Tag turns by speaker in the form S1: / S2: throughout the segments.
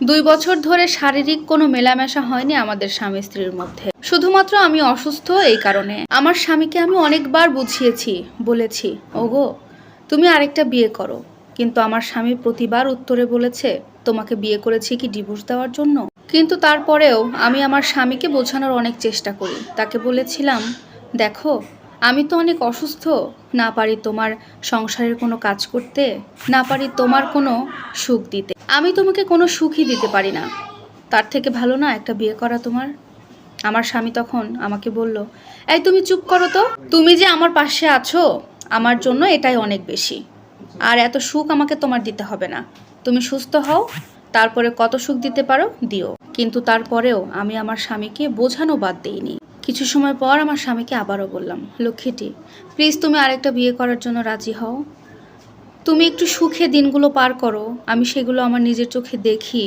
S1: দুই বছর ধরে শারীরিক কোনো মেলামেশা হয়নি আমাদের স্বামী স্ত্রীর মধ্যে। শুধুমাত্র আমি অসুস্থ এই কারণে। আমার স্বামীকে আমি অনেকবার বুঝিয়েছি, বলেছি, ওগো, তুমি আরেকটা বিয়ে করো। কিন্তু আমার স্বামী প্রতিবার উত্তরে বলেছে, তোমাকে বিয়ে করেছি কি ডিভোর্স দেওয়ার জন্য? কিন্তু তারপরেও আমি আমার স্বামীকে বোঝানোর অনেক চেষ্টা করি। তাকে বলেছিলাম, দেখো, আমি তো অনেক অসুস্থ। না পারি তোমার সংসারের কোনো কাজ করতে, না পারি তোমার কোনো সুখ দিতে। আমি তোমাকে কোনো সুখই দিতে পারি না। তার থেকে ভালো না একটা বিয়ে করা তোমার? আমার স্বামী তখন আমাকে বলল, এই তুমি চুপ করো তো। তুমি যে আমার পাশে আছো, আমার জন্য এটাই অনেক বেশি। আর এত সুখ আমাকে তোমার দিতে হবে না। তুমি সুস্থ হও, তারপরে কত সুখ দিতে পারো, দিও। কিন্তু তারপরেও আমি আমার স্বামীকে বোঝানো বাদ দিইনি। কিছু সময় পর আমার স্বামীকে আবারও বললাম, লক্ষ্মীটি প্লিজ তুমি আরেকটা বিয়ে করার জন্য রাজি হও। তুমি একটু সুখে দিনগুলো পার করো, আমি সেগুলো আমার নিজের চোখে দেখি।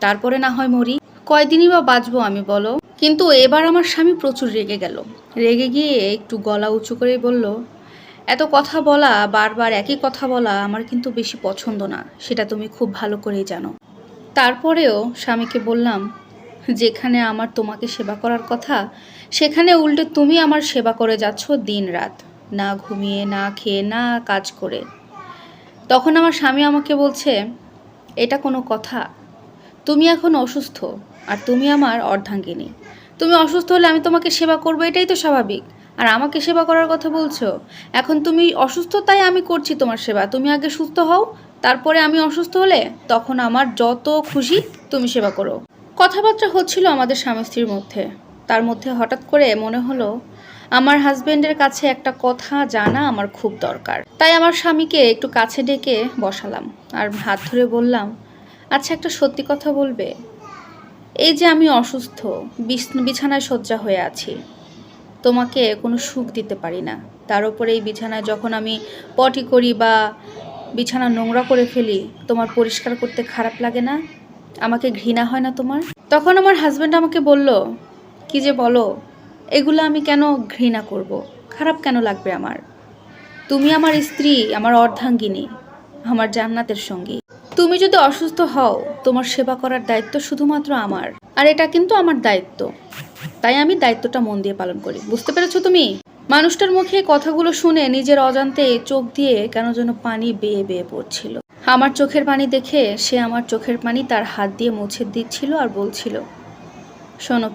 S1: তারপরে না হয় মরি। কয়দিনই বা বাঁচবো আমি বলো? কিন্তু এবার আমার স্বামী প্রচুর রেগে গেল। রেগে গিয়ে একটু গলা উঁচু করেই বলল, এত কথা বলা, বারবার একই কথা বলা আমার কিন্তু বেশি পছন্দ না। সেটা তুমি খুব ভালো করেই জানো। তারপরেও স্বামীকে বললাম, যেখানে আমার তোমাকে সেবা করার কথা, সেখানে উল্টে তুমি আমার সেবা করে যাচ্ছ দিন রাত না ঘুমিয়ে, না খেয়ে, না কাজ করে। তখন আমার স্বামী আমাকে বলছে, এটা কোনো কথা। তুমি এখন অসুস্থ আর তুমি আমার অর্ধাঙ্গিনী। তুমি অসুস্থ হলে আমি তোমাকে সেবা করব, এটাই তো স্বাভাবিক। আর আমাকে সেবা করার কথা বলছো। এখন তুমি অসুস্থ, তাই আমি করছি তোমার সেবা। তুমি আগে সুস্থ হও, তারপরে আমি অসুস্থ হলে তখন আমার যত খুশি তুমি সেবা করো। কথাবার্তা হচ্ছিল আমাদের স্বামী স্ত্রীর মধ্যে। তার মধ্যে হঠাৎ করে মনে হলো আমার হাজবেন্ডের কাছে একটা কথা জানা আমার খুব দরকার। তাই আমার স্বামীকে একটু কাছে ডেকে বসালাম আর হাত ধরে বললাম আচ্ছা একটা সত্যি কথা বলবে। এই যে আমি অসুস্থ, বিছ- বিছানায় শয্যা হয়ে আছি, তোমাকে কোনো সুখ দিতে পারি না। তার উপরে এই বিছানায় যখন আমি পটি করি বা বিছানা নোংরা করে ফেলি, তোমার পরিষ্কার করতে খারাপ লাগে না? আমাকে ঘৃণা হয় না তোমার? তখন আমার হাজব্যান্ড আমাকে বলল, কি যে বলো এগুলো আমি কেন ঘৃণা করব? খারাপ কেন লাগবে আমার? তুমি আমার স্ত্রী, আমার অর্ধাঙ্গিনী, আমার জান্নাতের সঙ্গী। তুমি যদি অসুস্থ হও, তোমার সেবা করার দায়িত্ব শুধুমাত্র আমার। আর এটা কিন্তু আমার দায়িত্ব। তাই আমি দায়িত্বটা মন দিয়ে পালন করি। বুঝতে পেরেছ তুমি? মানুষটার মুখে কথাগুলো শুনে নিজের অজান্তে চোখ দিয়ে কেন যেন পানি বেয়ে বেয়ে পড়ছিল। আমার চোখের পানি দেখে সে আমার চোখের পানি তার হাত দিয়ে মুছে দিচ্ছিল আর বলছিল, শোনো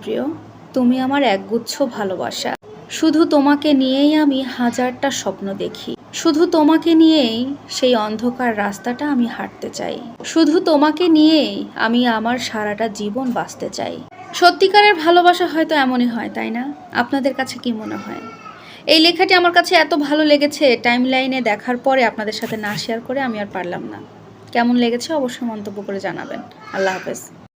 S1: তুমি আমার একগুচ্ছ ভালোবাসা। শুধু তোমাকে নিয়েই আমি হাজারটা স্বপ্ন দেখি। শুধু তোমাকে নিয়েই সেই অন্ধকার রাস্তাটা আমি হাঁটতে চাই। শুধু তোমাকে নিয়েই আমি আমার সারাটা জীবন বাঁচতে চাই। সত্যিকারের ভালোবাসা হয়তো এমনই হয়, তাই না? আপনাদের কাছে কি মনে হয়? এই লেখাটি আমার কাছে এত ভালো লেগেছে টাইম লাইনে দেখার পরে আপনাদের সাথে না শেয়ার করে আমি আর পারলাম না। কেমন লেগেছে অবশ্যই মন্তব্য করে জানাবেন। আল্লাহ হাফেজ।